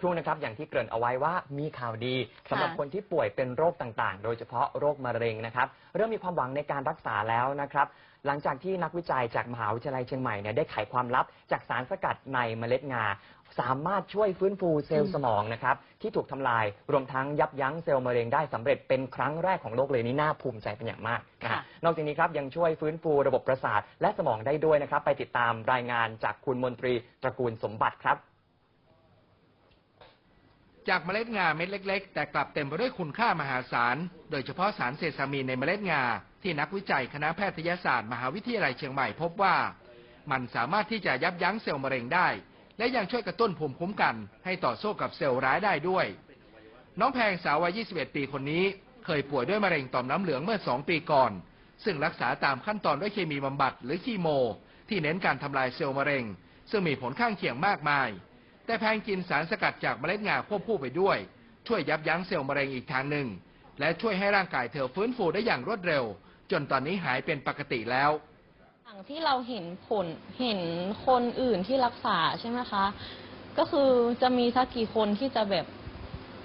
ครู่นะครับอย่างที่เกริ่นเอาไว้ว่ามีข่าวดีสำหรับคนที่ป่วยเป็นโรคต่างๆ โดยเฉพาะโรคมะเร็งนะครับ เริ่มมีความหวังในการรักษาแล้วนะครับ หลังจากที่นักวิจัยจากมหาวิทยาลัยเชียงใหม่เนี่ยได้ไขความลับจากสารสกัดในเมล็ดงา สามารถช่วยฟื้นฟูเซลล์สมองนะครับที่ถูกทำลายรวมทั้งยับยั้งเซลล์มะเร็งได้สำเร็จเป็นครั้งแรกของโลกเลยนี่น่าภูมิใจเป็นอย่างมากนะฮะ ค่ะ นอกจากนี้ครับยังช่วยฟื้นฟูระบบประสาทและสมองได้ด้วยนะครับ ไปติดตามรายงานจากคุณมนตรีตระกูลสมบัติครับ จากเมล็ดงาเม็ดเล็ก ๆ แต่กลับเต็มไปด้วยคุณค่ามหาศาล โดยเฉพาะสารเซซามีนในเมล็ดงา ที่นักวิจัยคณะแพทยศาสตร์ มหาวิทยาลัยเชียงใหม่พบว่า มันสามารถที่จะยับยั้งเซลล์มะเร็งได้ และยังช่วยกระตุ้นภูมิคุ้มกัน ให้ต่อสู้กับเซลล์ร้ายได้ด้วย น้องแพงสาววัย 21 ปีคนนี้ เคยป่วยด้วยมะเร็งต่อมน้ำเหลืองเมื่อ 2 ปีก่อน ซึ่งรักษาตามขั้นตอนด้วยเคมีบำบัดหรือคีโม ที่เน้นการทำลายเซลล์มะเร็ง ซึ่งมีผลข้างเคียงมากมาย แต่แพงกินสารสกัดจากเมล็ดงาควบคู่ไปด้วย ช่วยยับยั้งเซลล์มะเร็งอีกทางหนึ่ง และช่วยให้ร่างกายเธอฟื้นฟูได้อย่างรวดเร็ว จนตอนนี้หายเป็นปกติแล้วอย่างที่เราเห็นผลเห็นคนอื่นที่รักษาใช่ไหมคะ ก็คือจะมีสักกี่คนที่จะแบบ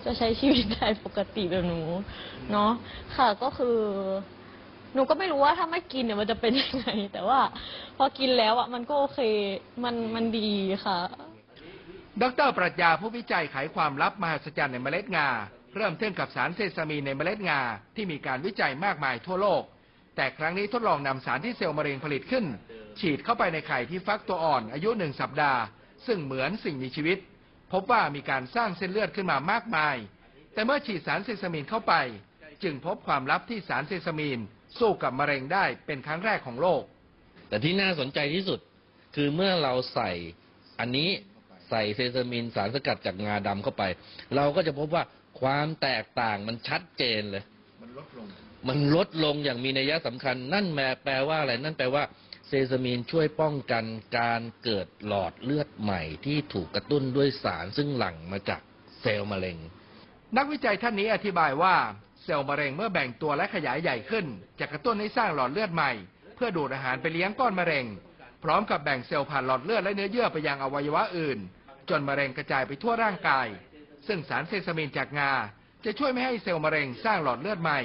จะใช้ชีวิตได้ปกติแบบหนูเนาะค่ะก็คือ หนูก็ไม่รู้ว่าถ้าไม่กินเนี่ยมันจะเป็นยังไง แต่ว่าพอกินแล้วอะมันก็โอเคมันมันดีค่ะ ดรปรัชญาผู้วิจัยไขความลับมหัศจรรย์ในเมล็ดงา เริ่มต้นกับสารเซซามีนในเมล็ดงาที่มีการวิจัยมากมายทั่วโลก แต่ครั้งนี้ทดลองนำสารที่เซลล์มะเร็งผลิตขึ้น ฉีดเข้าไปในไข่ที่ฟักตัวอ่อน อายุหนึ่งสัปดาห์ ซึ่งเหมือนสิ่งมีชีวิต พบว่ามีการสร้างเส้นเลือดขึ้นมามากมาย แต่เมื่อฉีดสารเซซามีนเข้าไป จึงพบความลับที่สารเซซามีน สู้กับมะเร็งได้เป็นครั้งแรกของโลก แต่ที่น่าสนใจที่สุด คือเมื่อเราใส่อันนี้ ใส่เซซามินสารสกัดจากงาดำเข้าไป เราก็จะพบว่าความแตกต่างมันชัดเจนเลย มันลดลง มันลดลงอย่างมีนัยสำคัญ นั่นแแปลว่าอะไร นั่นแปลว่าเซซามินช่วยป้องกันการเกิดหลอดเลือดใหม่ที่ถูกกระตุ้นด้วยสารซึ่งหลั่งมาจากเซลล์มะเร็ง นักวิจัยท่านนี้อธิบายว่าเซลล์มะเร็งเมื่อแบ่งตัวและขยายใหญ่ขึ้น จะกระตุ้นให้สร้างหลอดเลือดใหม่ เพื่อดูดอาหารไปเลี้ยงก้อนมะเร็ง พร้อมกับแบ่งเซลล์ผ่านหลอดเลือดและเนื้อเยื่อไปยังอวัยวะอื่น จนมะเร็งกระจายไปทั่วร่างกาย ซึ่งสารเซซามินจากงา จะช่วยไม่ให้เซลล์มะเร็งสร้างหลอดเลือดใหม่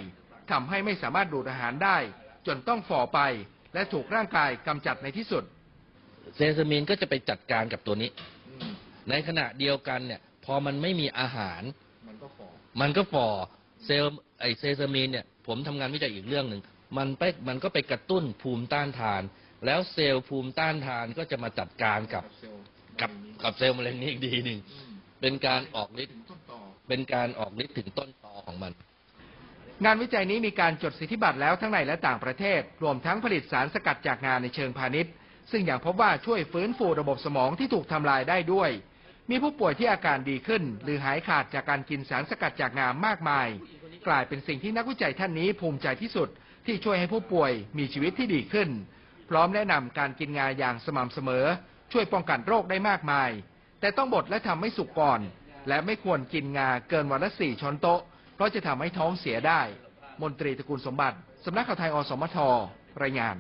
ทำให้ไม่สามารถดูดอาหารได้ จนต้องฝ่อไป และถูกร่างกายกำจัดในที่สุด เซซามินก็จะไปจัดการกับตัวนี้ ในขณะเดียวกันเนี่ย พอมันไม่มีอาหาร มันก็ฝ่อมันก็ฝ่อเซลล์ไอเซซามินเนี่ย ผมทำงานวิจัยอีกเรื่องหนึ่งมันไปมันก็ไปกระตุ้นภูมิต้านทาน แล้วเซลล์ภูมิต้านทานก็จะมาจัดการกับ กับกับเซลล์มะเร็งนี้อีกดีหนึ่งเป็นการออกฤทธิ์เป็นการออกฤทธิ์ถึงต้นตอของมัน งานวิจัยนี้มีการจดสิทธิบัตรแล้วทั้งในและต่างประเทศ รวมทั้งผลิตสารสกัดจากงานในเชิงพาณิชย์ ซึ่งอย่างพบว่าช่วยฟื้นฟูระบบสมองที่ถูกทำลายได้ด้วย มีผู้ป่วยที่อาการดีขึ้น หรือหายขาดจากการกินสารสกัดจากงามากมาย กลายเป็นสิ่งที่นักวิจัยท่านนี้ภูมิใจที่สุดที่ช่วยให้ผู้ป่วยมีชีวิตที่ดีขึ้น พร้อมแนะนำการกินงาอย่างสม่ำเสมอ ช่วยป้องกันโรคได้มากมาย แต่ต้องบดและทำให้สุกก่อน และไม่ควรกินงาเกินวันละสี่ช้อนโต๊ะ เพราะจะทำให้ท้องเสียได้ มนตรีตระกูลสมบัติสำนักข่าวไทยอสมทรายงาน